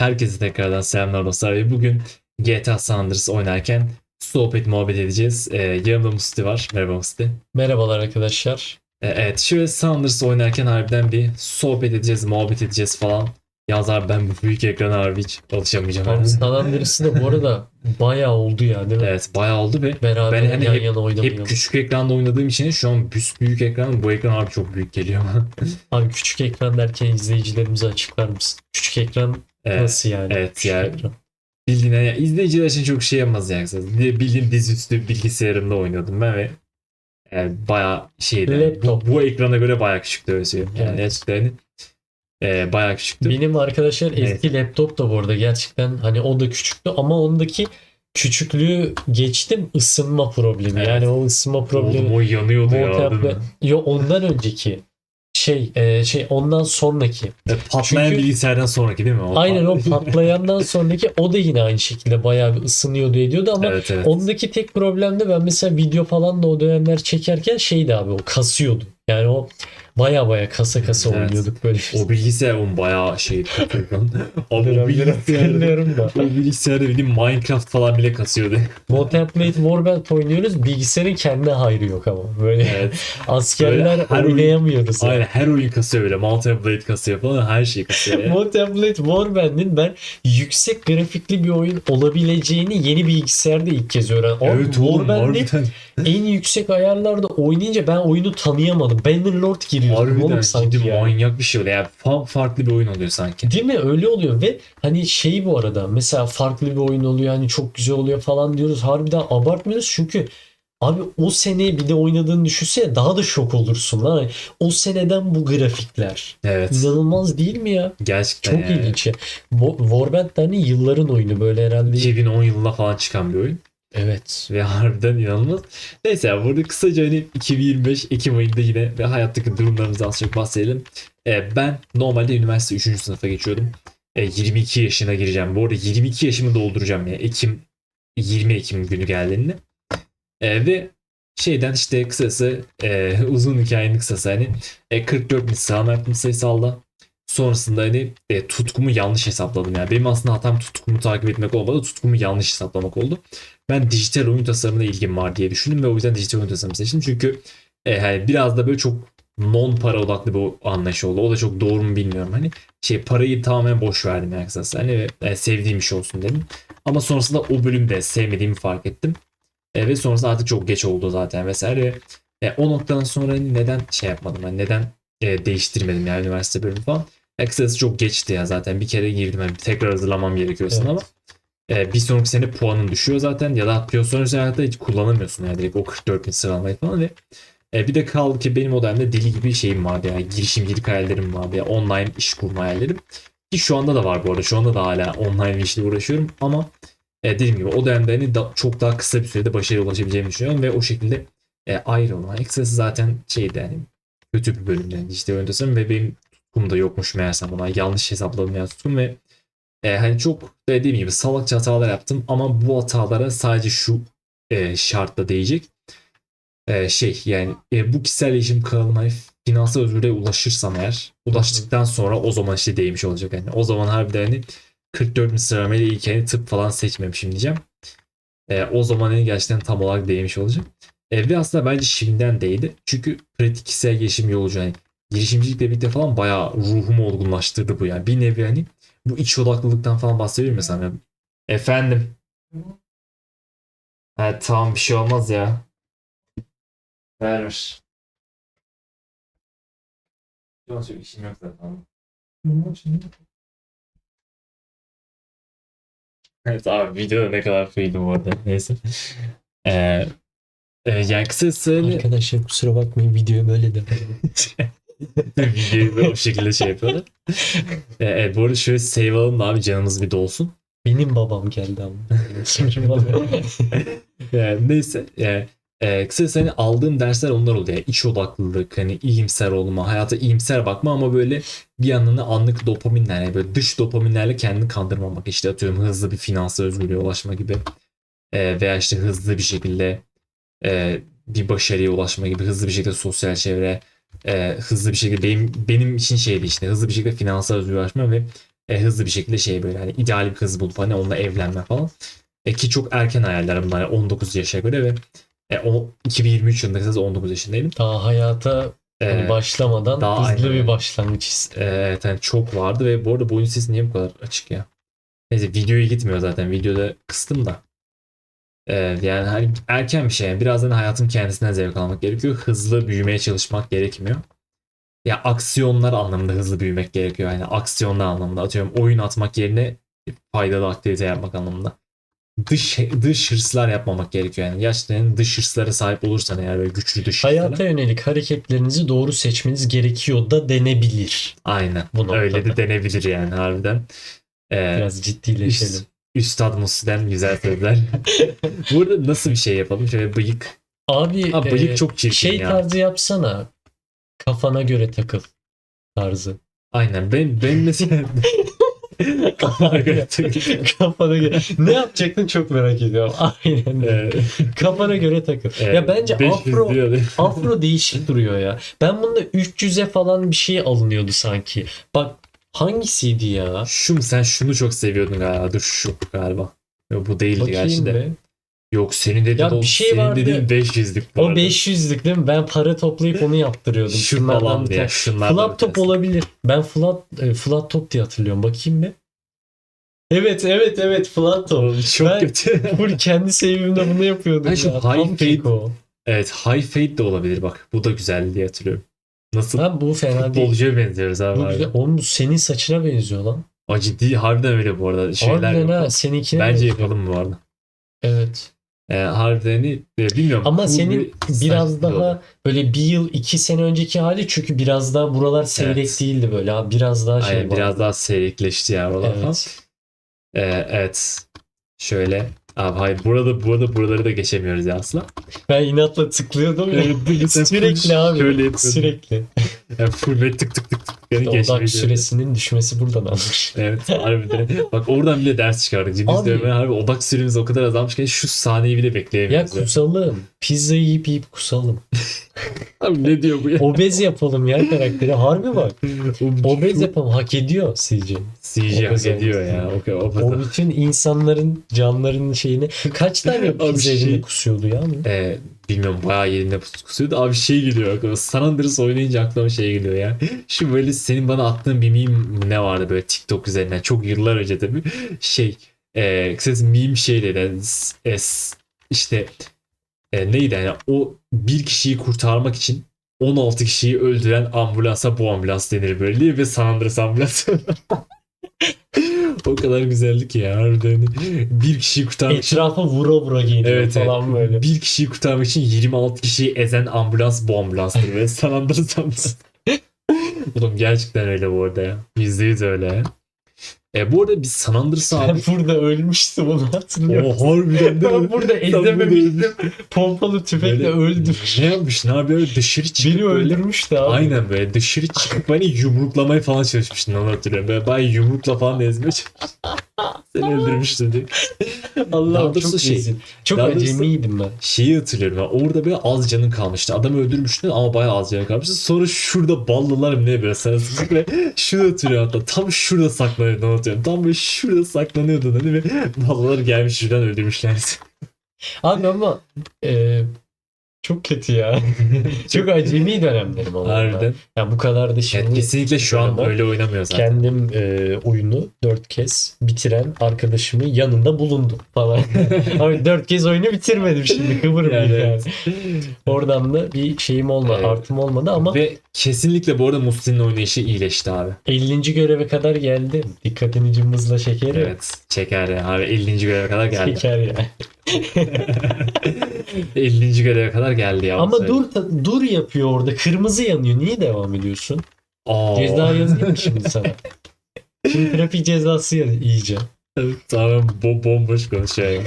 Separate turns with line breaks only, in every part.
Herkese tekrardan selamlar dostlar ve bugün GTA San Andreas oynarken sohbet muhabbet edeceğiz. Ee, yanımda Musti var. Merhaba Musti.
Merhabalar arkadaşlar.
Ee, evet şöyle San Andreas oynarken harbiden bir sohbet edeceğiz, muhabbet edeceğiz falan. Yalnız abi ben bu büyük ekrana harbi hiç alışamayacağım.
Abi. San Andreas'ı da bu arada bayağı oldu ya değil mi?
Evet bayağı oldu ve
Beraber
Ben hani
yan
hep-
yana oynamayalım.
hep küçük ekranda oynadığım için şu an büs büyük ekran bu ekran abi çok büyük geliyor bana.
Abi küçük ekran derken izleyicilerimize açıklar mısın? Küçük ekran
Evet,
nasıl yani?
evet yani. Bildiğin yani izleyiciler için çok şey yapmaz yani. Bildiğin dizüstü bilgisayarımda oynuyordum ben ve yani bayağı şeydi.
Laptop.
Bu, bu ekrana göre bayağı küçüktü öyle söyleyeyim. Yani
Evet.
gerçekten hani, e, bayağı küçüktü.
Benim arkadaşlar eski laptop da bu arada gerçekten hani o da küçüktü ama ondaki küçüklüğü geçtim ısınma problemi.
Evet.
Yani o ısınma problemi.
Oğlum o yanıyordu ya.
Yapma- Yo ondan önceki şey e, şey ondan sonraki.
E, Patlayan
Çünkü-
bilgisayardan sonraki değil mi? O
Aynen o
pat-
patlayandan sonraki o da yine aynı şekilde bayağı bir ısınıyordu ediyordu ama
Evet evet.
ondaki tek problem de ben mesela video falan da o dönemler çekerken şeydi abi o kasıyordu. Yani o baya baya kasa kasa
Evet.
oynuyorduk böyle.
O bilgisayar onun bayağı şey. Ama o
hatırlıyorum da.
o bilgisayarda bildiğin Minecraft falan bile kasıyordu.
Contemplate Warband oynuyoruz. Bilgisayarın kendi hayrı yok ama. Böyle
Evet.
askerler
Böyle her oyun-
oynayamıyoruz. yani.
Aynen her oyun kasıyor böyle. Mountain Blade kasıyor falan her şey kasıyor. yani.
Warband'in ben yüksek grafikli bir oyun olabileceğini yeni bilgisayarda ilk kez öğrendim. Abi
evet oğlum
Warband'i
harbiden.
En yüksek ayarlarda oynayınca ben oyunu tanıyamadım. Bannerlord giriyordum
Harbiden
sanki
ciddi
yani.
manyak bir şey oluyor. Yani fa- farklı bir oyun oluyor sanki.
Değil mi? Öyle oluyor ve hani şey bu arada mesela farklı bir oyun oluyor hani çok güzel oluyor falan diyoruz. Harbiden abartmıyoruz çünkü abi o sene bir de oynadığını düşünsene daha da şok olursun lan. Hani o seneden bu grafikler.
Evet.
İnanılmaz değil mi ya?
Gerçekten
Çok
yani.
ilginç ya. Warband hani yılların oyunu böyle herhalde.
2010 yılında falan çıkan bir oyun.
Evet.
Ve harbiden inanılmaz. Neyse ya burada kısaca hani 2025 Ekim ayında yine ve hayattaki durumlarımızı az çok bahsedelim. Ee, ben normalde üniversite 3. sınıfa geçiyordum. Ee, 22 yaşına gireceğim. Bu arada 22 yaşımı dolduracağım ya. Ekim 20 Ekim günü geldiğinde. Ee, ve şeyden işte kısası e, uzun hikayenin kısası hani e, 44 bin sıralama yaptım sayısalda. Sonrasında hani e, tutkumu yanlış hesapladım yani. Benim aslında hatam tutkumu takip etmek olmadı. Tutkumu yanlış hesaplamak oldu. Ben dijital oyun tasarımına ilgim var diye düşündüm ve o yüzden dijital oyun tasarımı seçtim. Çünkü e, hani biraz da böyle çok non para odaklı bir anlayış oldu. O da çok doğru mu bilmiyorum. Hani şey parayı tamamen boş verdim yani kısası. Hani e, sevdiğim iş olsun dedim. Ama sonrasında o bölümde sevmediğimi fark ettim. E, ve sonrasında artık çok geç oldu zaten vesaire. Ve, e, o noktadan sonra hani neden şey yapmadım? Hani neden e, değiştirmedim yani üniversite bölümü falan. Kısası çok geçti ya zaten. Bir kere girdim. Yani tekrar hazırlamam gerekiyor
Evet.
sınava. E, bir sonraki sene puanın düşüyor zaten ya da profesyonel hayatta hiç kullanamıyorsun yani direkt o 44 bin sıralamayı falan ve e, bir de kaldı ki benim o dönemde deli gibi şeyim vardı yani girişimcilik hayallerim vardı ya online iş kurma hayallerim ki şu anda da var bu arada şu anda da hala online işle uğraşıyorum ama e, dediğim gibi o dönemde hani da, çok daha kısa bir sürede başarıya ulaşabileceğimi düşünüyorum ve o şekilde e, ayrılma. Eksası zaten şeydi yani kötü bir bölümde yani işte tasarım ve benim tutkum da yokmuş meğersem buna yanlış hesapladım ya tutkum ve e, hani çok dediğim gibi salakça hatalar yaptım ama bu hatalara sadece şu e, şartla değecek. E, şey yani e, bu kişisel gelişim kanalıma finansal özgürlüğe ulaşırsam eğer ulaştıktan sonra o zaman işte değmiş olacak. Yani o zaman harbiden hani 44 bin sıralamayla ilk hani tıp falan seçmemişim diyeceğim. E, o zaman hani gerçekten tam olarak değmiş olacak. E, ve aslında bence şimdiden değdi. Çünkü pratik kişisel gelişim yolcu yani girişimcilikle birlikte falan bayağı ruhumu olgunlaştırdı bu yani. Bir nevi hani bu iç odaklılıktan falan bahsediyorum mesela. Yani. Efendim. Ha, tamam bir şey olmaz ya. Ver ver. Yok işim yok zaten. Evet abi video ne kadar free'di bu arada. Neyse. Ee, e, yani kısası
Arkadaşlar kusura bakmayın video böyle de.
videoyu da o şekilde şey yapıyorlar. Ee, evet, bu arada şöyle save alalım da abi canımız bir dolsun.
Benim babam geldi ama.
Yani neyse. Yani, e, kısacası hani aldığım dersler onlar oldu. Yani iç odaklılık, hani iyimser olma, hayata iyimser bakma ama böyle bir yandan da anlık dopaminler, yani böyle dış dopaminlerle kendini kandırmamak. İşte atıyorum hızlı bir finansal özgürlüğe ulaşma gibi. E, veya işte hızlı bir şekilde e, bir başarıya ulaşma gibi, hızlı bir şekilde sosyal çevre, e, hızlı bir şekilde benim, benim için şeydi işte hızlı bir şekilde finansal özgürlüğe ulaşma ve e, hızlı bir şekilde şey böyle hani ideal bir kız bulup hani onunla evlenme falan. E, ki çok erken hayaller bunlar yani 19 yaşa göre ve e, o 2023 yılında kısacası 19 yaşındaydım.
Daha hayata
E,
hani başlamadan
daha
hızlı
aynen.
bir başlangıç istedim.
e, evet yani çok vardı ve bu arada bu oyun sesi niye bu kadar açık ya? Neyse videoya gitmiyor zaten. Videoda kıstım da. E, yani hani erken bir şey. Yani birazdan hayatın kendisinden zevk almak gerekiyor. Hızlı büyümeye çalışmak gerekmiyor. Ya aksiyonlar anlamında hızlı büyümek gerekiyor. Yani aksiyonlar anlamında atıyorum oyun atmak yerine faydalı aktivite yapmak anlamında. Dış dış hırslar yapmamak gerekiyor yani. Gerçekten dış hırslara sahip olursan eğer böyle güçlü dış hırslara.
Hayata yönelik hareketlerinizi doğru seçmeniz gerekiyor da denebilir.
Aynen.
Bu noktada.
Öyle de denebilir yani harbiden. Ee,
Biraz ciddileşelim.
Üst, Üstad Musi'den güzel sözler. Burada nasıl bir şey yapalım? Şöyle bıyık.
Abi
Ha, bıyık
e,
çok çirkin
şey
ya.
tarzı yapsana. Kafana göre takıl tarzı.
Aynen. Ben, ben mesela... Kafana göre.
Kafana göre. ne yapacaktın çok merak ediyorum. Aynen.
Ee,
Kafana göre takıl.
e,
ya bence
500
afro
diyor.
afro değişik duruyor ya. Ben bunda 300'e falan bir şey alınıyordu sanki. Bak hangisiydi ya?
Şu mu? Sen şunu çok seviyordun galiba. Dur şu galiba. Yok bu değildi gerçi
Bakayım
de.
be.
Yok senin dediğin
Ya
o,
bir şey
senin
vardı.
dediğin 500'lük bu
O
arada.
500'lük değil mi? Ben para toplayıp onu yaptırıyordum.
Şu
Şunlardan
falan diye. Şunlardan
Flat top
tanesi.
olabilir. Ben flat e, flat top diye hatırlıyorum. Bakayım bir. Evet evet evet flat top.
Çok
Ben-
kötü.
Full kendi sevimimde bunu yapıyordum.
Şu
ya.
high
Tam
fade- evet high fade de olabilir bak. Bu da güzel diye hatırlıyorum. Nasıl?
Ha bu fena değil.
Futbolcuya benziyoruz abi.
Bu güzel. Oğlum bu senin saçına benziyor lan.
Aa, ciddi harbiden öyle bu arada. Şeyler
Harbiden
yapalım.
ha seninkine
Bence
benziyor.
yapalım bu arada.
Evet.
Ee, harbiden hani, e, bilmiyorum.
Ama
cool
senin
bir
biraz daha böyle bir yıl iki sene önceki hali çünkü biraz daha buralar seyrek
Evet.
değildi böyle. Biraz daha şey
Aynen,
var.
biraz daha seyrekleşti ya oralar falan.
Evet.
Ee, evet. Şöyle. Abi hayır burada burada buraları da geçemiyoruz ya aslında.
Ben inatla tıklıyordum ya. Sürekli abi.
şöyle.
Sürekli.
Yani full ve tık tık tık tık. Yani
Odak
geçmeye
süresinin düşmesi buradan almış.
Evet harbiden. Bak oradan bile ders çıkardık. Ciddi
Abi-
söylüyorum. Harbi odak süremiz o kadar azalmış ki şu sahneyi bile
Ya
bekleyemiyoruz. Ya
kusalım. Pizza yiyip yiyip kusalım.
Abi ne diyor bu ya?
Obez yapalım ya karakteri. Harbi bak. Obez yapalım. Hak ediyor sizce.
CG hak ediyor ya. Okay,
O
obez.
bütün insanların canlarının şeyini. Kaç tane pizza
şey-
kusuyordu ya?
Ee, bilmiyorum bayağı yerinde pusuyordu. Abi şey geliyor. aklıma. San Andreas oynayınca aklıma şey geliyor ya. Şu böyle senin bana attığın bir meme ne vardı böyle TikTok üzerinden. Çok yıllar önce tabii. Şey. E, kısacası meme şeyleri. yani e, s- işte e, neydi yani o bir kişiyi kurtarmak için 16 kişiyi öldüren ambulansa bu ambulans denir böyle diye ve San Andreas ambulans. o kadar güzeldi ki ya harbiden. Bir kişiyi kurtarmak için
Etrafa vura vura geliyor
Evet,
falan
evet.
böyle.
Bir kişiyi kurtarmak için 26 kişiyi ezen ambulans bu ambulanstır ve San Andreas ambulans. Oğlum gerçekten öyle bu arada ya. %100 öyle ya. E, bu arada biz San Andreas abi...
Ben burada ölmüştüm onu hatırlıyorum.
o harbiden mi?
Ben burada ezememiştim. Pompalı tüfekle
Böyle-
öldüm.
Ne yapmış? Ne yapıyor? Dışarı çıkıp
Beni
böyle...
öldürmüştü abi.
Aynen böyle dışarı çıkıp beni yumruklamaya falan çalışmıştın onu hatırlıyorum. Böyle bayağı yumrukla falan ezmeye. Seni öldürmüştü diye. Doğrusu
çok
şey,
rezil. Çok acemiydim ben.
Şeyi hatırlıyorum ben. Orada böyle az canın kalmıştı. Adamı öldürmüştün ama bayağı az canın kalmıştı. Sonra şurada ballılar ne böyle sana ve şurada hatırlıyorum hatta. Tam şurada saklanıyordun anlatıyorum. Tam böyle şurada saklanıyordun hani ve ballılar gelmiş şuradan öldürmüşler.
Abi ama e, çok kötü ya. çok acemi dönemlerim ama.
Harbiden.
Ya bu kadar da şimdi
Yani kesinlikle şu an öyle oynamıyor zaten.
kendim e, oyunu dört kez bitiren arkadaşımın yanında bulundum falan. Abi dört kez oyunu bitirmedim şimdi kıvırım
Yani
yani. Oradan da bir şeyim olmadı,
Evet.
artım olmadı ama
Ve kesinlikle bu arada Musti'nin oynayışı iyileşti abi.
50. göreve kadar geldim. Dikkatini cımbızla şekeri.
Evet. Çeker ya. Abi 50. göreve kadar geldi.
Şeker ya.
50. göreve kadar geldi ya.
Ama dur dur yapıyor orada. Kırmızı yanıyor. Niye devam ediyorsun? Ceza yazayım mı şimdi sana? Şimdi trafik cezası ya iyice.
Evet, Tamam bo bomboş konuşuyor. Yani.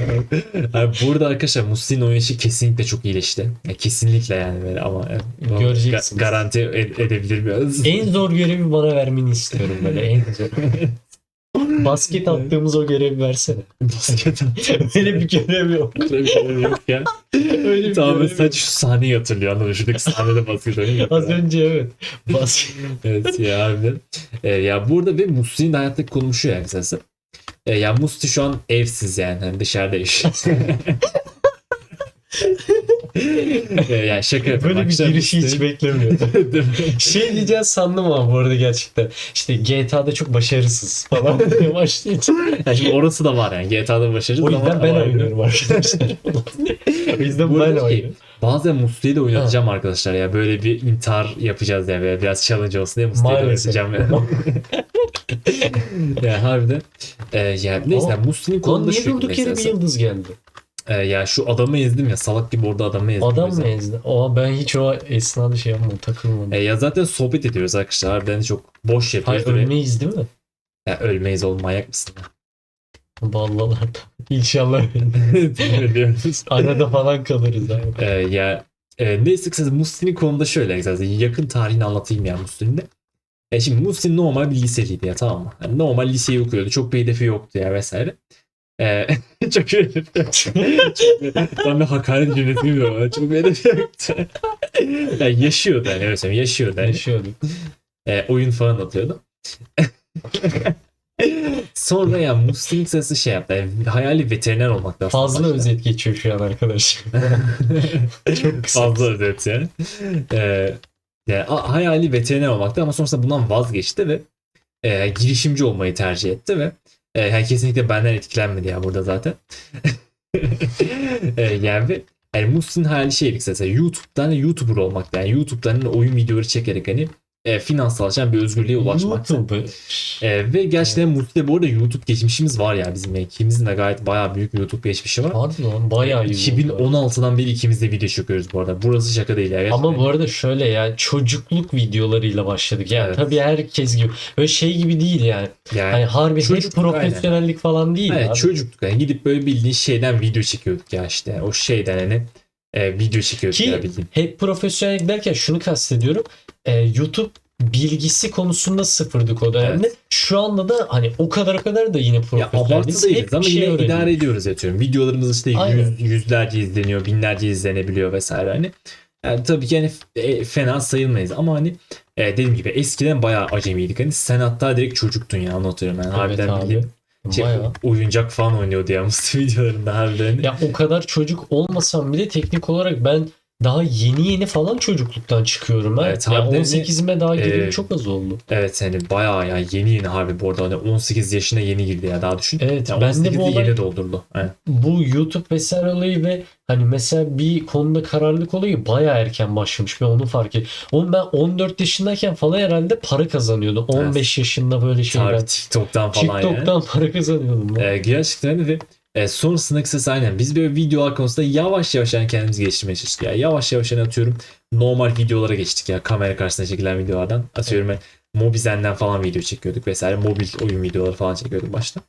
Yani burada arkadaşlar Musti'nin oynayışı kesinlikle çok iyileşti. Yani kesinlikle yani böyle ama yani
Göreceksiniz.
ga- garanti ed- edebilir miyiz?
En zor görevi bana vermeni istiyorum böyle en zor. basket attığımız o görevi versene.
Basket
Öyle bir görev yok.
Öyle bir şey yok ya.
Öyle bir
Tamam
görev
sadece
yok.
şu sahneyi hatırlıyor anladın? Şuradaki sahnede basket oynuyor.
Az önce evet. Basket.
evet ya harbiden. Ee, ya burada ve Musti'nin de hayattaki konumu şu yani kısası. Ee, ya Musti şu an evsiz yani. Hani dışarıda yaşıyor. yani şaka yapıyorum.
Böyle bir girişi hiç beklemiyordum. Şey diyeceğiz sandım ama bu arada gerçekten. İşte GTA'da çok başarısız falan diye başlayınca.
Yani şimdi orası da var yani. GTA'da başarılı
O yüzden ben oynuyorum arkadaşlar. o yüzden ben
şey,
oynuyorum.
Bazen Musti'yi de oynatacağım arkadaşlar ya. Böyle bir intihar yapacağız ya. Böyle biraz challenge olsun diye Musti'yi de
Maalesef.
oynatacağım ya. ya harbiden. Ee, ya neyse
Lan
konuda
niye
şu
durduk yere bir yıldız geldi?
Ee, ya şu adamı ezdim ya. Salak gibi orada adamı ezdim.
Adam mı ezdi? Aa ben hiç o esnada şey yapmadım takılmadım.
E, ya zaten sohbet ediyoruz arkadaşlar. Harbiden çok boş
Hayır
yapıyoruz. Böyle-
ölmeyiz değil mi?
Ya, ölmeyiz oğlum manyak mısın? ya?
Vallahi İnşallah arada falan kalırız abi.
Ee, ya e, neyse kısacası Musti'nin konuda şöyle zaten yakın tarihini anlatayım ya Musti'nin de. E şimdi Musti normal bir liseliydi ya tamam mı? Yani normal liseyi okuyordu. Çok bir hedefi yoktu ya vesaire. E, çok yoktu. Tam bir hakaret cümlesi ama çok bir hedefi yoktu. yani yaşıyordu yani öyle söyleyeyim yaşıyordu. Yani.
Yaşıyorduk.
E, oyun falan atıyordu. Sonra ya Musti'nin kısası şey yaptı. Yani hayali veteriner olmaktan
Fazla özet geçiyor şu an arkadaş. Çok kısa.
Fazla özet yani. Ee, yani hayali veteriner olmaktı ama sonrasında bundan vazgeçti ve e, girişimci olmayı tercih etti ve e, yani kesinlikle benden etkilenmedi ya burada zaten. e, yani yani Musti'nin hayali şeydi kısacası YouTube'dan YouTuber olmak yani YouTube'dan oyun videoları çekerek hani e, finans sağlayan bir özgürlüğe ulaşmak.
YouTube.
E, ve gerçekten Musti'de bu arada YouTube geçmişimiz var ya bizim ikimizin de gayet bayağı büyük YouTube geçmişi var.
Hadi lan bayağı iyi. oldu.
2016'dan beri ikimiz de video çekiyoruz bu arada. Burası şaka değil ya.
Ama bu arada şöyle ya çocukluk videolarıyla başladık. Yani
Evet.
tabii herkes gibi. Öyle şey gibi değil yani.
yani,
Hani harbi hiç profesyonellik falan değil
evet,
abi.
çocuktuk. Yani gidip böyle bildiğin şeyden video çekiyorduk ya işte. O şeyden hani e, video çekiyorduk
Ki
bildiğin.
hep profesyonellik derken şunu kastediyorum. Ee, YouTube bilgisi konusunda sıfırdık o dönemde. Şu anda da hani o kadar o kadar da yine profesyonel.
değiliz
hep
ama
şey
yine idare ediyoruz yatıyorum. Videolarımız işte yüz, yüzlerce izleniyor, binlerce izlenebiliyor vesaire hani. Yani tabii ki hani e, fena sayılmayız ama hani e, dediğim gibi eskiden bayağı acemiydik. Hani sen hatta direkt çocuktun ya anlatıyorum yani.
Evet
harbiden
abi.
Şey,
Bayağı.
oyuncak falan oynuyordu ya Mustafa videolarında harbiden.
Ya o kadar çocuk olmasam bile teknik olarak ben daha yeni yeni falan çocukluktan çıkıyorum. Ha.
Evet,
ya
harbiden
18'ime daha gireli
e,
çok az oldu.
Evet hani bayağı ya yeni yeni harbi bu arada hani 18 yaşına yeni girdi ya daha düşün.
Evet
Yani
ben de
18'de
bu olay
yeni doldurdu. Evet.
bu YouTube vesaire olayı ve hani mesela bir konuda kararlılık olayı bayağı erken başlamış. Ben onu fark ettim. Oğlum ben 14 yaşındayken falan herhalde para kazanıyordum. 15 yaşında böyle.
Tabii TikTok'tan falan
TikTok'tan
yani.
para kazanıyordum.
Ee, gerçekten öyle ve e, sonrasında kısası aynen. Biz böyle videolar konusunda yavaş yavaş yani kendimizi geliştirmeye çalıştık. Ya. Yavaş yavaş yani atıyorum normal videolara geçtik ya. Kamera karşısında çekilen videolardan. Atıyorum ben Mobizen'den falan video çekiyorduk vesaire. Mobil oyun videoları falan çekiyorduk başta.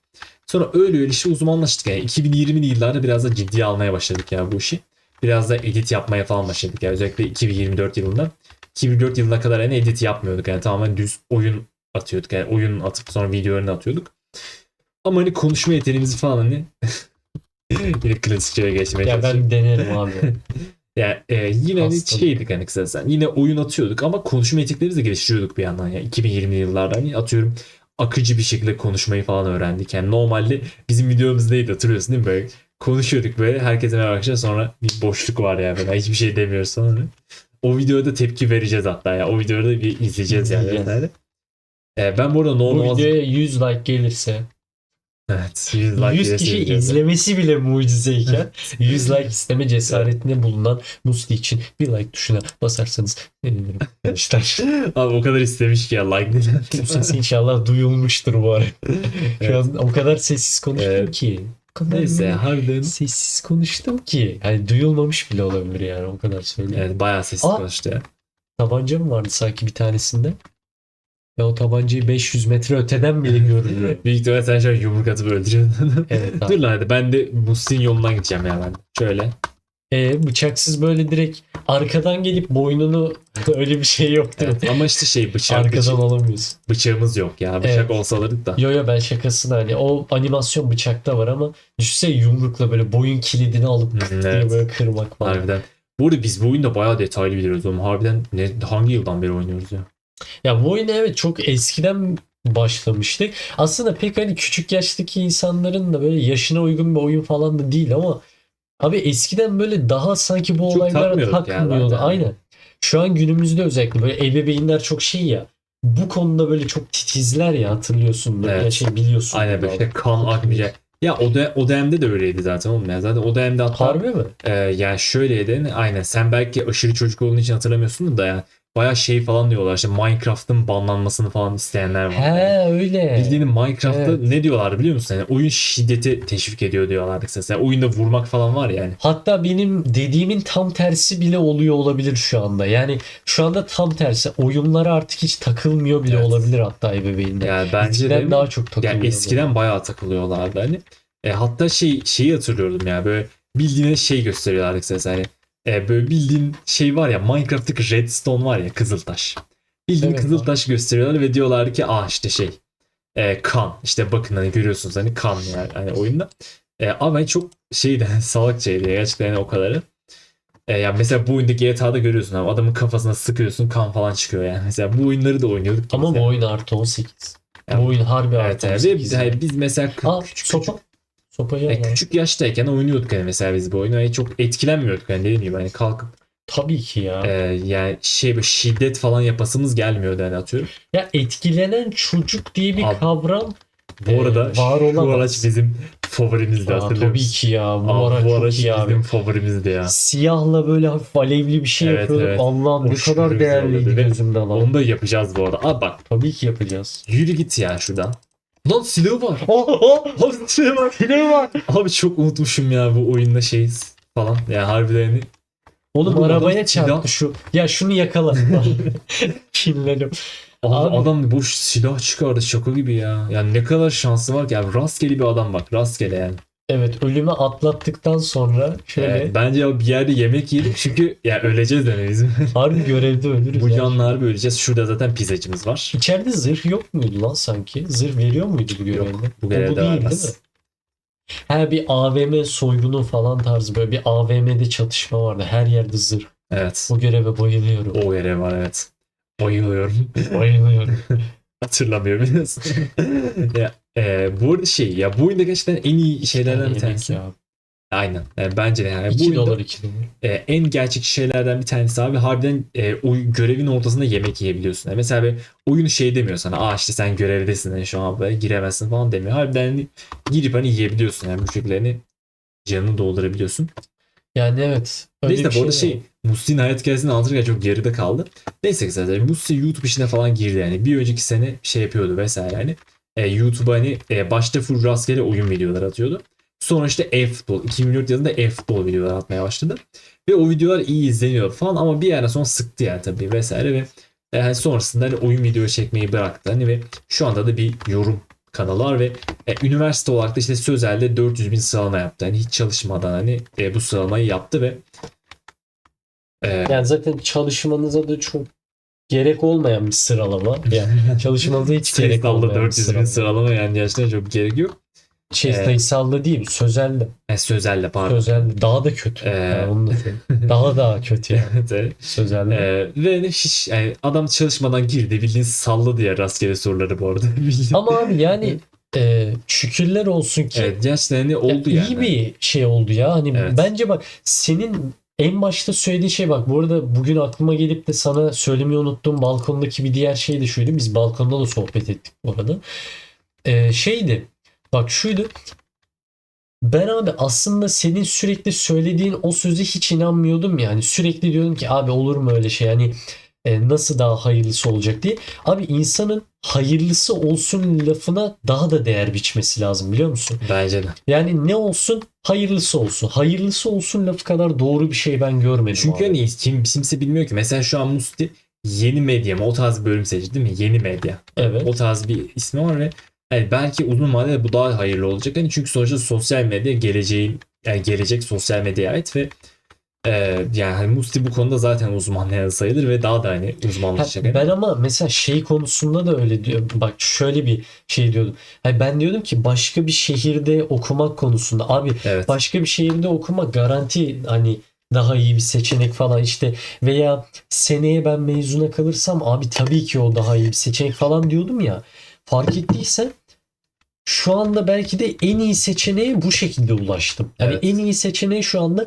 Sonra öyle öyle işte uzmanlaştık yani. 2020'li yıllarda biraz da ciddiye almaya başladık ya bu işi. Biraz da edit yapmaya falan başladık ya. Özellikle 2024 yılında. 2024 yılına kadar yani edit yapmıyorduk. Yani tamamen düz oyun atıyorduk. Yani oyun atıp sonra videolarını atıyorduk. Ama hani konuşma yeteneğimizi falan hani yine klasikçeye geçmeye
ya
çalışıyorum.
ben denerim abi.
Yani e, yine hani
Hastalık.
şeydik hani kısaca. Yine oyun atıyorduk ama konuşma yeteneklerimizi de geliştiriyorduk bir yandan ya. 2020'li yıllarda hani atıyorum akıcı bir şekilde konuşmayı falan öğrendik. Yani normalde bizim videomuz neydi hatırlıyorsun değil mi? Böyle konuşuyorduk böyle herkese merhaba arkadaşlar sonra bir boşluk var ya böyle hiçbir şey demiyoruz sonra. O videoda tepki vereceğiz hatta ya. O videoda bir izleyeceğiz yani.
İzleyeceğiz.
vesaire. E, ben burada
bu
normal...
videoya 100 like gelirse
Evet. 100 like
100
gelirse
kişi izlemesi bile mucizeyken 100 like isteme cesaretinde bulunan Musti için bir like tuşuna basarsanız sevinirim arkadaşlar.
Abi o kadar istemiş ki ya like
Bu
dilen.
ses inşallah duyulmuştur bu arada. Şu
Evet.
an o kadar sessiz konuştum
Evet.
ki. O kadar
Neyse harbiden.
sessiz konuştum ki. Yani duyulmamış bile olabilir yani o kadar söyleyeyim.
Evet bayağı sessiz
Aa!
konuştu ya.
Tabanca mı vardı sanki bir tanesinde? Ve o tabancayı 500 metre öteden bile görünüyor.
Büyük ihtimalle sen şu an yumruk atıp öldürüyorsun.
evet abi.
Dur lan hadi ben de Musti'nin yolundan gideceğim ya ben. Şöyle.
E, bıçaksız böyle direkt arkadan gelip boynunu öyle bir şey yok değil mi?
Evet, ama işte şey bıçak,
Arkadan
bıçak-
alamıyorsun.
bıçağımız yok ya. Bıçak
Evet.
olsa alırdık da.
Yo yo ben şakasına hani o animasyon bıçakta var ama düşünsene yumrukla böyle boyun kilidini alıp kıt diye
evet.
böyle kırmak falan.
Harbiden. Bu arada biz bu oyunda bayağı detaylı biliyoruz oğlum. Harbiden ne, hangi yıldan beri oynuyoruz ya?
Ya bu oyun evet çok eskiden başlamıştı. Aslında pek hani küçük yaştaki insanların da böyle yaşına uygun bir oyun falan da değil ama abi eskiden böyle daha sanki bu
Çok
olaylara takmıyordu. Aynen. Şu an günümüzde özellikle böyle ebeveynler çok şey ya. Bu konuda böyle çok titizler ya hatırlıyorsun.
Evet.
ya şey biliyorsun.
Aynen böyle işte kan akmayacak. Ya o, da, o dönemde de öyleydi zaten oğlum ya. Zaten o dönemde hatta
Harbi mi?
e, yani şöyleydi. Aynen sen belki aşırı çocuk olduğun için hatırlamıyorsun da yani bayağı şey falan diyorlar. İşte Minecraft'ın banlanmasını falan isteyenler var. Yani.
He öyle.
Bildiğin Minecraft'ta
Evet.
ne diyorlar biliyor musun? Yani oyun şiddeti teşvik ediyor diyorlardı kısacası. Yani oyunda vurmak falan var yani.
Hatta benim dediğimin tam tersi bile oluyor olabilir şu anda. Yani şu anda tam tersi. Oyunlara artık hiç takılmıyor bile
Evet.
olabilir hatta ebeveynler.
Yani bence
Eskiden
de
daha çok takılıyor.
ya eskiden bayağı takılıyorlardı hani. E, hatta şey şeyi hatırlıyordum ya böyle bildiğine şey gösteriyorlardı kısacası hani. E, böyle bildiğin şey var ya Minecraft'taki redstone var ya Kızıltaş. Bildiğin
Evet,
Kızıltaş gösteriyorlar ve diyorlar ki ah işte şey e, kan işte bakın hani görüyorsunuz hani kan yani hani oyunda. E, ama çok şeydi salakçaydı gerçekten yani o kadarı. E, yani mesela bu oyunda GTA'da görüyorsun abi adamın kafasına sıkıyorsun kan falan çıkıyor yani. Mesela bu oyunları da oynuyorduk.
Ama
mesela.
bu oyun artı 18.
Yani-
bu oyun harbi
Evet,
artı
evet.
18.
Ve biz, biz mesela
Aa,
küçük,
sopa.
küçük,
Sopayı
e,
al.
küçük yaştayken oynuyorduk hani mesela biz bu oyunu. Yani çok etkilenmiyorduk hani dediğim gibi hani kalkıp
Tabii ki ya.
e, yani şey böyle şiddet falan yapasımız gelmiyordu hani atıyorum.
Ya etkilenen çocuk diye bir
Abi,
kavram
Bu
e,
arada
var
şu
olamaz.
araç bizim favorimizdi
Aa,
hatırlıyor
tabii
musun?
ki ya. Bu
Abi,
ara
bu
çok
araç
iyi abi.
bizim favorimizdi ya.
Siyahla böyle hafif alevli bir şey
Evet,
yapıyorduk.
evet.
Allah'ım ne kadar
güzel
değerliydi
oluyordu ve
gözümde lan.
Onu da yapacağız bu arada. Abi bak
Tabii ki yapacağız.
yürü git ya şuradan. Lan silahı var.
Oh, oh,
Abi silahı var.
ne var?
Abi çok unutmuşum ya bu oyunda şey falan. Yani harbiden hani
Oğlum
Oğlum,
arabaya çarptı
silah-
şu. Ya şunu yakala. Kinlerim.
Abi, adam boş silah çıkardı şaka gibi ya. Yani ne kadar şansı var ki abi rastgele bir adam bak rastgele yani.
Evet ölümü atlattıktan sonra şöyle
Evet, bence bir yerde yemek yedik çünkü ya öleceğiz yani bizim.
harbi görevde ölürüz.
Bu
ya.
canlı harbi öleceğiz. Şurada zaten pizzacımız var.
İçeride zırh yok muydu lan sanki? Zırh veriyor muydu bu görevde?
Yok, bu
O
görevde
değil
vermez.
değil mi? Ha bir AVM soygunu falan tarzı böyle bir AVM'de çatışma vardı. Her yerde zırh.
Evet.
Bu göreve bayılıyorum.
O görev var evet. Bayılıyorum.
Bayılıyorum.
Hatırlamıyorum biraz. ya, e, bu arada şey ya bu oyunda gerçekten en iyi şeylerden bir tanesi.
ya.
Aynen. Yani bence de yani. bu
2
oyunda-
dolar 2 dolar.
e, en gerçekçi şeylerden bir tanesi abi harbiden e, o görevin ortasında yemek yiyebiliyorsun. Yani mesela bir oyunu şey demiyor sana aa işte sen görevdesin yani şu an böyle giremezsin falan demiyor. Harbiden hani girip hani yiyebiliyorsun yani bu hani canını doldurabiliyorsun.
Yani evet. Öyle
Neyse bu arada
var.
şey Musti'nin hayat hikayesini anlatırken çok geride kaldı. Neyse ki zaten Musti YouTube işine falan girdi yani. Bir önceki sene şey yapıyordu vesaire hani. E, YouTube'a hani e, başta full rastgele oyun videoları atıyordu. Sonra işte e-futbol 2004 yılında e-futbol videoları atmaya başladı. Ve o videolar iyi izleniyor falan ama bir yerden sonra sıktı yani tabii vesaire ve e, hani sonrasında hani oyun video çekmeyi bıraktı hani ve şu anda da bir yorum kanalı var ve e, üniversite olarak da işte Sözel'de 400 bin sıralama yaptı. Hani hiç çalışmadan hani e, bu sıralamayı yaptı ve e,
Yani zaten çalışmanıza da çok gerek olmayan bir sıralama. Yani çalışmanıza hiç gerek olmayan bir
400 bin
sıralama.
sıralama yani gerçekten çok gerek yok.
Şey
Evet.
sayısalda değil, sözelde.
E, Sözel'le pardon.
Sözelde daha da kötü.
Ee,
Yani onu da söyleyeyim. daha daha kötü yani.
Evet.
Sözelde.
E, ve hiç yani adam çalışmadan girdi bildiğin salladı ya rastgele soruları bu arada. Bildiğin-
Ama abi yani e, şükürler olsun ki
evet, gerçekten hani oldu
ya
yani.
iyi bir şey oldu ya. Hani
Evet.
bence bak senin en başta söylediğin şey bak bu arada bugün aklıma gelip de sana söylemeyi unuttuğum balkondaki bir diğer şey de şuydu. Biz balkonda da sohbet ettik bu arada. E, şeydi bak şuydu. Ben abi aslında senin sürekli söylediğin o söze hiç inanmıyordum yani. Sürekli diyordum ki abi olur mu öyle şey hani e, nasıl daha hayırlısı olacak diye. Abi insanın hayırlısı olsun lafına daha da değer biçmesi lazım biliyor musun?
Bence de.
Yani ne olsun hayırlısı olsun. Hayırlısı olsun lafı kadar doğru bir şey ben görmedim.
Çünkü
abi.
hani kim, kimse bilmiyor ki. Mesela şu an Musti yeni medya mı? O tarz bir bölüm seçti değil mi? Yeni medya.
Evet.
O tarz bir ismi var ve yani belki uzun vadede bu daha hayırlı olacak. Hani çünkü sonuçta sosyal medya geleceğin yani gelecek sosyal medya ait ve Ee, yani hani Musti bu konuda zaten uzman sayılır ve daha da hani
Ha,
uzmanlaşacak. hani.
ben ama mesela şey konusunda da öyle diyor. Bak şöyle bir şey diyordum. Hayır, ben diyordum ki başka bir şehirde okumak konusunda. Abi
Evet.
başka bir şehirde okumak garanti hani daha iyi bir seçenek falan işte veya seneye ben mezuna kalırsam abi tabii ki o daha iyi bir seçenek falan diyordum ya. Fark ettiysen şu anda belki de en iyi seçeneğe bu şekilde ulaştım. Yani
Evet.
en iyi seçeneği şu anda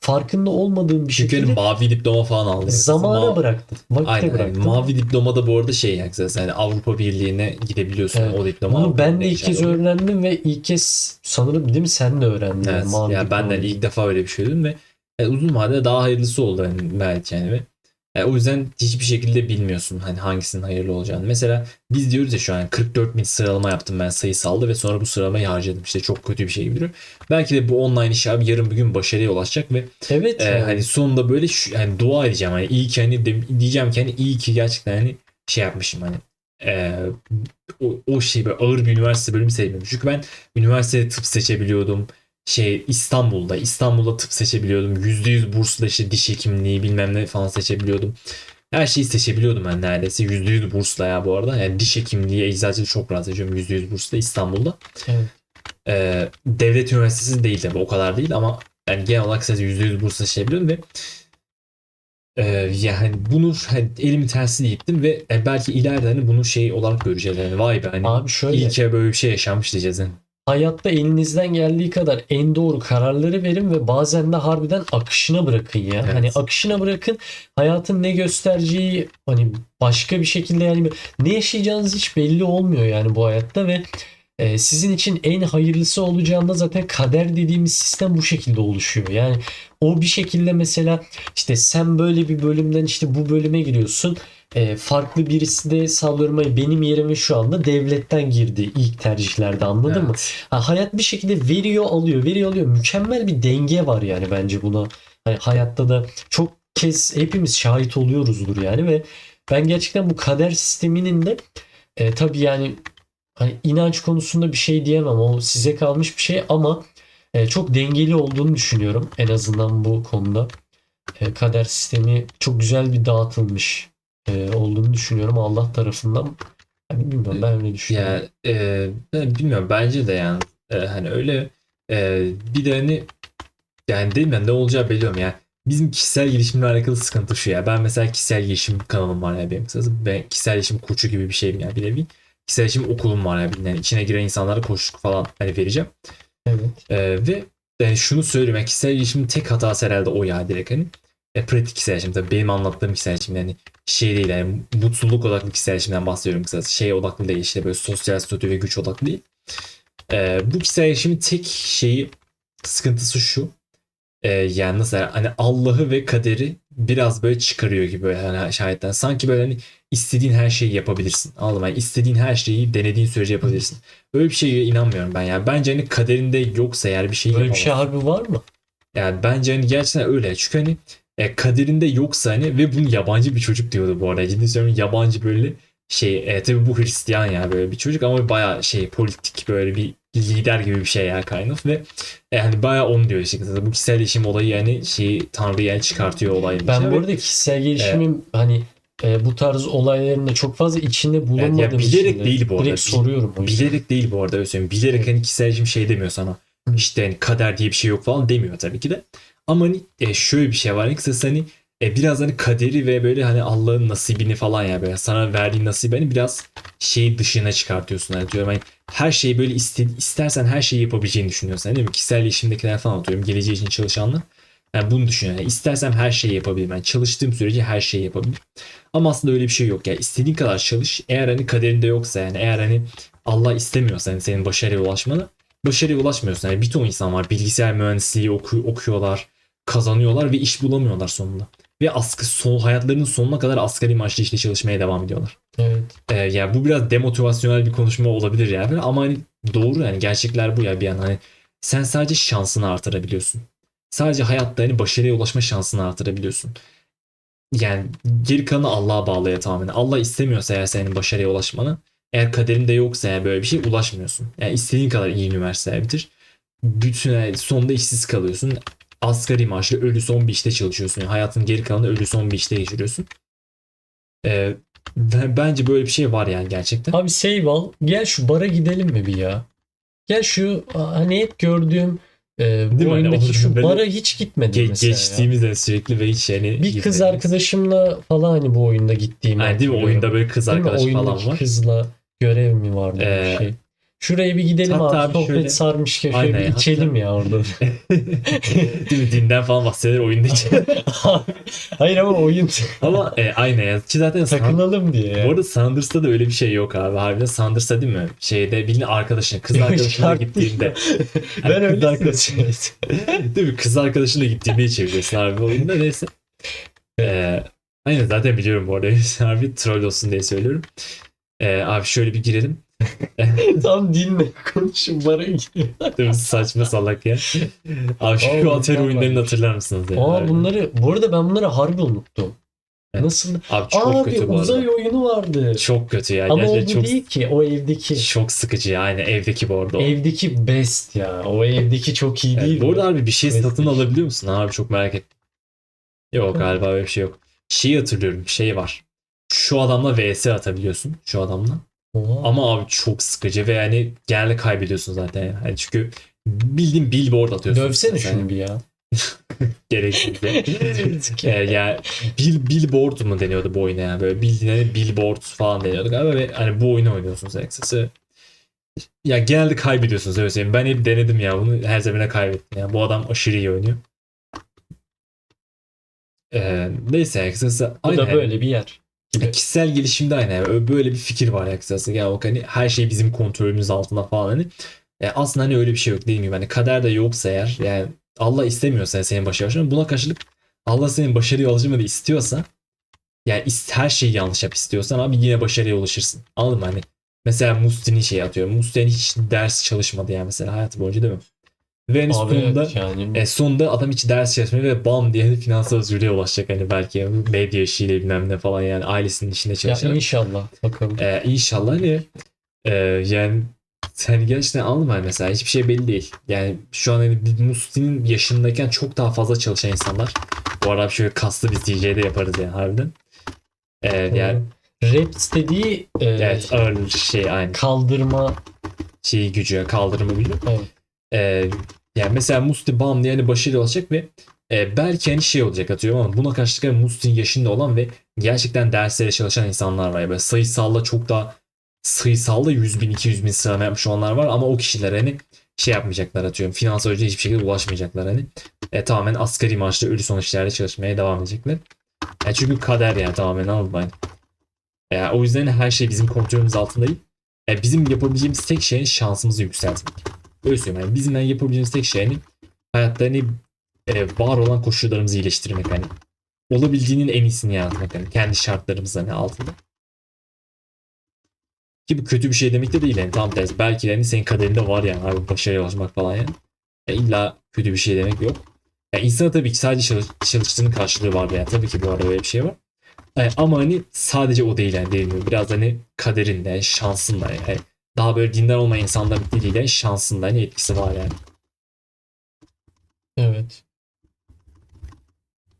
farkında olmadığım bir
Çünkü
şekilde
mavi diploma falan aldı.
zamana
Ma-
bıraktım. Vakte
Aynen. yani
bıraktım.
mavi diploma da bu arada şey yani yani Avrupa Birliği'ne gidebiliyorsun
Evet.
o diploma.
Bunu ben de ilk kez
inşallah.
öğrendim ve ilk kez sanırım değil mi sen de öğrendin.
Evet.
yani mavi
yani benden ilk defa öyle bir şey duydum ve e, uzun vadede daha hayırlısı oldu hani belki yani ve e, o yüzden hiçbir şekilde bilmiyorsun hani hangisinin hayırlı olacağını. Mesela biz diyoruz ya şu an 44 bin sıralama yaptım ben sayısalda ve sonra bu sıralamayı harcadım. İşte çok kötü bir şey gibi duruyor. Belki de bu online iş abi yarın bir gün başarıya ulaşacak ve
Evet. Yani.
hani sonunda böyle şu, yani dua edeceğim hani iyi ki hani de- diyeceğim ki hani iyi ki gerçekten hani şey yapmışım hani ee, o, o şey böyle ağır bir üniversite bölümü sevmiyorum. Çünkü ben üniversitede tıp seçebiliyordum. Şey İstanbul'da İstanbul'da tıp seçebiliyordum. %100 bursla işte diş hekimliği bilmem ne falan seçebiliyordum. Her şeyi seçebiliyordum ben neredeyse. %100 bursla ya bu arada. Yani diş hekimliği, eczacılığı çok rahat seçiyorum %100 bursla İstanbul'da.
Evet.
Ee, devlet üniversitesi değil tabii o kadar değil ama yani genel olarak sadece %100 burs seçebiliyorum ve e, yani bunu hani elimi tersi gittim ve e, belki ileride hani bunu şey olarak göreceğiz yani vay be hani
Abi şöyle
iyi ki böyle bir şey yaşanmış diyeceğiz yani.
Hayatta elinizden geldiği kadar en doğru kararları verin ve bazen de harbiden akışına bırakın ya.
Evet.
Hani akışına bırakın. Hayatın ne göstereceği hani başka bir şekilde yani ne yaşayacağınız hiç belli olmuyor yani bu hayatta ve e, sizin için en hayırlısı olacağında zaten kader dediğimiz sistem bu şekilde oluşuyor. Yani o bir şekilde mesela işte sen böyle bir bölümden işte bu bölüme giriyorsun. E, farklı birisi de sallıyorum benim yerime şu anda devletten girdi ilk tercihlerde anladın mı?
Evet.
Ha, hayat bir şekilde veriyor alıyor veriyor alıyor mükemmel bir denge var yani bence buna Hani hayatta da çok kez hepimiz şahit oluyoruzdur yani ve ben gerçekten bu kader sisteminin de e, tabii yani hani inanç konusunda bir şey diyemem o size kalmış bir şey ama e, çok dengeli olduğunu düşünüyorum en azından bu konuda E, kader sistemi çok güzel bir dağıtılmış e, olduğunu düşünüyorum Allah tarafından yani bilmiyorum ben öyle düşünüyorum.
Ya e, ben bilmiyorum bence de yani e, hani öyle e, bir de hani yani değil mi ne olacağı biliyorum ya. Bizim kişisel gelişimle alakalı sıkıntı şu ya. Ben mesela kişisel gelişim kanalım var ya benim kısası. Ben kişisel gelişim koçu gibi bir şeyim ya bir nevi. Kişisel gelişim okulum var ya yani içine giren insanlara koçluk falan hani vereceğim.
Evet.
E, ve yani şunu söyleyeyim. Yani kişisel gelişimin tek hatası herhalde o ya direkt hani. E, pratik kişisel gelişim tabii benim anlattığım kişisel gelişim yani şey değil yani mutluluk odaklı kişisel gelişimden bahsediyorum kısacası. Şey odaklı değil işte böyle sosyal statü ve güç odaklı değil. E, bu kişisel gelişimin tek şeyi sıkıntısı şu. E, yani nasıl yani, hani Allah'ı ve kaderi biraz böyle çıkarıyor gibi böyle hani şayetten. Sanki böyle hani istediğin her şeyi yapabilirsin. Anladın mı? Yani istediğin her şeyi denediğin sürece yapabilirsin. Öyle bir şeye inanmıyorum ben yani. Bence hani kaderinde yoksa eğer bir şey
Böyle bir şey
yapamazsın.
harbi var mı?
Yani bence hani gerçekten öyle. Çünkü hani e, kaderinde yoksa hani ve bunu yabancı bir çocuk diyordu bu arada. Ciddi söylüyorum yabancı böyle şey e, tabii bu Hristiyan ya böyle bir çocuk ama bayağı şey politik böyle bir lider gibi bir şey ya kind of ve e, hani bayağı onu diyor işte bu kişisel gelişim olayı yani şeyi Tanrı yani çıkartıyor olayı.
Ben bu arada kişisel gelişimin hani e, bu tarz olaylarında çok fazla içinde bulunmadığım
ya bilerek
için de
değil bu arada.
Direkt
Bil-
soruyorum yüzden.
Bilerek değil bu arada öyle söyleyeyim. Bilerek hani kişisel gelişim şey demiyor sana.
Hı.
İşte hani kader diye bir şey yok falan demiyor tabii ki de. Ama hani e, şöyle bir şey var. Yani kısacası hani e, biraz hani kaderi ve böyle hani Allah'ın nasibini falan ya böyle sana verdiği nasibi hani biraz şey dışına çıkartıyorsun. Hani diyorum hani her şeyi böyle iste, istersen her şeyi yapabileceğini düşünüyorsun. Hani değil mi? Kişisel gelişimdekiler falan atıyorum. Geleceği için çalışanlar. Yani bunu düşünüyor. Yani istersem her şeyi yapabilirim. Yani çalıştığım sürece her şeyi yapabilirim. Ama aslında öyle bir şey yok. Yani istediğin kadar çalış. Eğer hani kaderinde yoksa yani eğer hani Allah istemiyorsa yani senin başarıya ulaşmanı başarıya ulaşmıyorsun. Yani bir ton insan var. Bilgisayar mühendisliği oku, okuyorlar, kazanıyorlar ve iş bulamıyorlar sonunda. Ve askı, son, hayatlarının sonuna kadar asgari maaşlı işte çalışmaya devam ediyorlar.
Evet.
Ee, yani bu biraz demotivasyonel bir konuşma olabilir yani ama hani doğru yani gerçekler bu ya bir yana hani sen sadece şansını artırabiliyorsun. Sadece hayatta hani başarıya ulaşma şansını artırabiliyorsun. Yani geri kalanı Allah'a bağlı ya tamamen. Allah istemiyorsa eğer senin başarıya ulaşmanı eğer kaderinde yoksa eğer böyle bir şey ulaşmıyorsun. Yani istediğin kadar iyi üniversiteye bitir. Bütün yani sonunda işsiz kalıyorsun. Asgari maaşlı ölü son bir işte çalışıyorsun. Yani hayatın geri kalanını ölü son bir işte geçiriyorsun. Ee, ben- bence böyle bir şey var yani gerçekten.
Abi save al. Gel şu bara gidelim mi bir ya? Gel şu hani hep gördüğüm e,
Değil
bu
mi? Hani
oyundaki şu
orada böyle
bara hiç gitmedim
Ge-
mesela ya.
geçtiğimizde sürekli ve hiç yani
Bir kız
gitmediğimiz.
arkadaşımla falan hani bu oyunda gittiğimi
Yani değil mi? Oyunda böyle kız
Değil
arkadaş falan
Oyundaki
var.
kızla görev mi vardı bir
Ee,
şey. Şuraya bir gidelim
hatta
abi
bir
sohbet
şöyle-
sarmışken şöyle
Aynen
bir
ya,
içelim
hatta-
ya orada.
değil mi? Dinden falan bahseder oyunda için.
Hayır ama oyun
Ama e, aynen ya. Ki zaten San-
takılalım diye.
Bu arada Sanders'ta da öyle bir şey yok abi. Harbiden Sanders'ta değil mi? Şeyde bildiğin arkadaşın, kız arkadaşınla
Şart
gittiğinde.
ben
Hani
öyle
kız arkadaşın. değil mi? Kız arkadaşınla gittiğinde içebilirsin abi oyunda. Neyse. Ee, aynen zaten biliyorum bu arada. Harbi troll olsun diye söylüyorum. Ee, abi şöyle bir girelim.
Tam dinle konuşun bara.
Değil mi? Saçma salak ya. Abi şu
Aa,
Alter
bunlar
oyunlarını
varmış.
hatırlar mısınız?
Aa
Harbiden.
bunları bu arada ben bunları harbi unuttum.
Evet.
Nasıl?
Abi çok
Abi
kötü bu
uzay
arada.
oyunu vardı.
Çok kötü ya.
Ama o
Gerçekten
bu
çok,
değil ki o evdeki.
çok sıkıcı ya. Aynen evdeki bu arada. o.
Evdeki best ya. O evdeki çok iyi
Evet,
değil
bu
mi?
arada abi bir şey satın alabiliyor musun abi çok merak ettim. Yok galiba öyle bir şey yok. Şeyi hatırlıyorum şey var. Şu adamla vs atabiliyorsun şu adamla.
Oha.
Ama abi çok sıkıcı ve yani genelde kaybediyorsun zaten. Yani. Yani çünkü bildiğin billboard atıyorsun.
Dövsene şunu bir ya.
Gereksiz ya. Ee, ya bil, billboard mu deniyordu bu oyuna yani böyle bildiğin hani billboard falan deniyordu galiba ve hani bu oyunu oynuyorsunuz eksası. Ya genelde kaybediyorsunuz öyle söyleyeyim. Ben hep denedim ya bunu her seferinde kaybettim. Yani bu adam aşırı iyi oynuyor. Ee, neyse kısası
Bu da böyle bir yer.
Ya kişisel gelişimde aynı. Yani böyle bir fikir var ya kısası. Yani o hani her şey bizim kontrolümüz altında falan hani. Yani aslında hani öyle bir şey yok dediğim gibi. Hani kader de yoksa eğer yani Allah istemiyorsa senin başarı yaşamanı buna karşılık Allah senin başarıya ulaşmanı istiyorsa yani ist- her şeyi yanlış yap istiyorsan abi yine başarıya ulaşırsın. Anladın mı? Hani mesela Musti'nin şey atıyor. Musti'nin hiç ders çalışmadı yani mesela hayatı boyunca değil mi? Ve
Abi
sonunda
yani.
e, sonunda adam hiç ders çalışmıyor ve bam diye hani finansal özgürlüğe ulaşacak hani belki medya işiyle bilmem ne falan yani ailesinin işinde
ya
çalışarak.
inşallah bakalım.
Ee, inşallah hani e, yani sen gerçekten anladın mı hani mesela hiçbir şey belli değil. Yani şu an hani Musti'nin yaşındayken çok daha fazla çalışan insanlar. Bu arada şöyle kaslı bir DJ'de yaparız yani harbiden. Ee, yani
Rap dediği e,
evet ağır şey aynı
kaldırma
şeyi gücü kaldırımı gücü.
Evet.
Ee, yani mesela Musti bam diye hani başarılı olacak ve e, belki hani şey olacak atıyorum ama buna karşılık hani Musti'nin yaşında olan ve gerçekten derslere çalışan insanlar var. Yani böyle sayısalla çok daha sayısalla 100 bin 200 bin sıralama yapmış olanlar var ama o kişiler hani şey yapmayacaklar atıyorum. Finansal ödüye hiçbir şekilde ulaşmayacaklar hani. E, tamamen asgari maaşlı ölü son işlerde çalışmaya devam edecekler. Yani çünkü kader yani tamamen anladın? Yani o yüzden her şey bizim kontrolümüz altında değil. E, bizim yapabileceğimiz tek şey şansımızı yükseltmek. Öyle söyleyeyim. Yani bizim yani yapabileceğimiz tek şey hani hayatta hani e, var olan koşullarımızı iyileştirmek hani. Olabildiğinin en iyisini yaratmak hani kendi şartlarımız hani altında. Ki bu kötü bir şey demek de değil yani tam tersi. Belki hani senin kaderinde var yani abi başarıya ulaşmak falan yani. E, illa kötü bir şey demek yok. Yani insana tabii ki sadece çalış, çalıştığının karşılığı var yani. Tabii ki bu arada böyle bir şey var. E, ama hani sadece o değil yani değil mi? Biraz hani kaderinde, yani şansında yani. Daha böyle dindar olmayan insanların diliyle şansında hani etkisi var yani.
evet.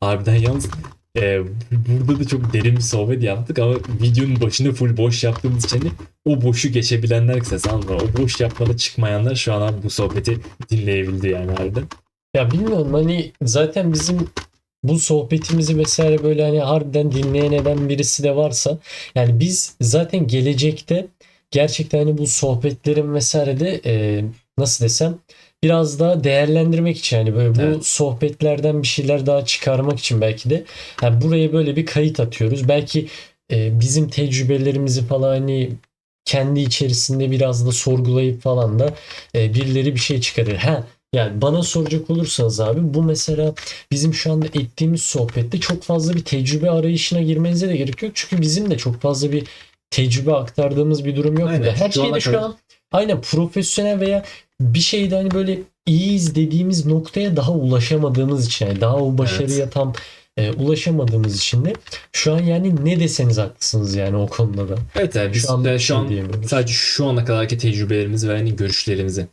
Harbiden yalnız e, burada da çok derin bir sohbet yaptık ama videonun başında full boş yaptığımız için o boşu geçebilenler kısası anladın mı? O boş yapmada çıkmayanlar şu an abi bu sohbeti dinleyebildi yani harbiden.
Ya bilmiyorum hani zaten bizim bu sohbetimizi vesaire böyle hani harbiden dinleyen eden birisi de varsa yani biz zaten gelecekte gerçekten hani bu sohbetlerin vesaire de e, nasıl desem biraz daha değerlendirmek için hani böyle bu
Evet.
sohbetlerden bir şeyler daha çıkarmak için belki de yani buraya böyle bir kayıt atıyoruz. Belki e, bizim tecrübelerimizi falan hani kendi içerisinde biraz da sorgulayıp falan da e, birileri bir şey çıkarır. Ha yani bana soracak olursanız abi bu mesela bizim şu anda ettiğimiz sohbette çok fazla bir tecrübe arayışına girmenize de gerek yok. Çünkü bizim de çok fazla bir tecrübe aktardığımız bir durum yok.
Aynen,
burada. Her şeyde şu an aynen profesyonel veya bir şeyde hani böyle iyiyiz dediğimiz noktaya daha ulaşamadığımız için yani daha o başarıya
Evet.
tam e, ulaşamadığımız için de şu an yani ne deseniz haklısınız yani o konuda da.
Evet yani biz
Şu an
de
bir
şu
şey
an sadece şu ana kadarki tecrübelerimizi ve hani görüşlerimizi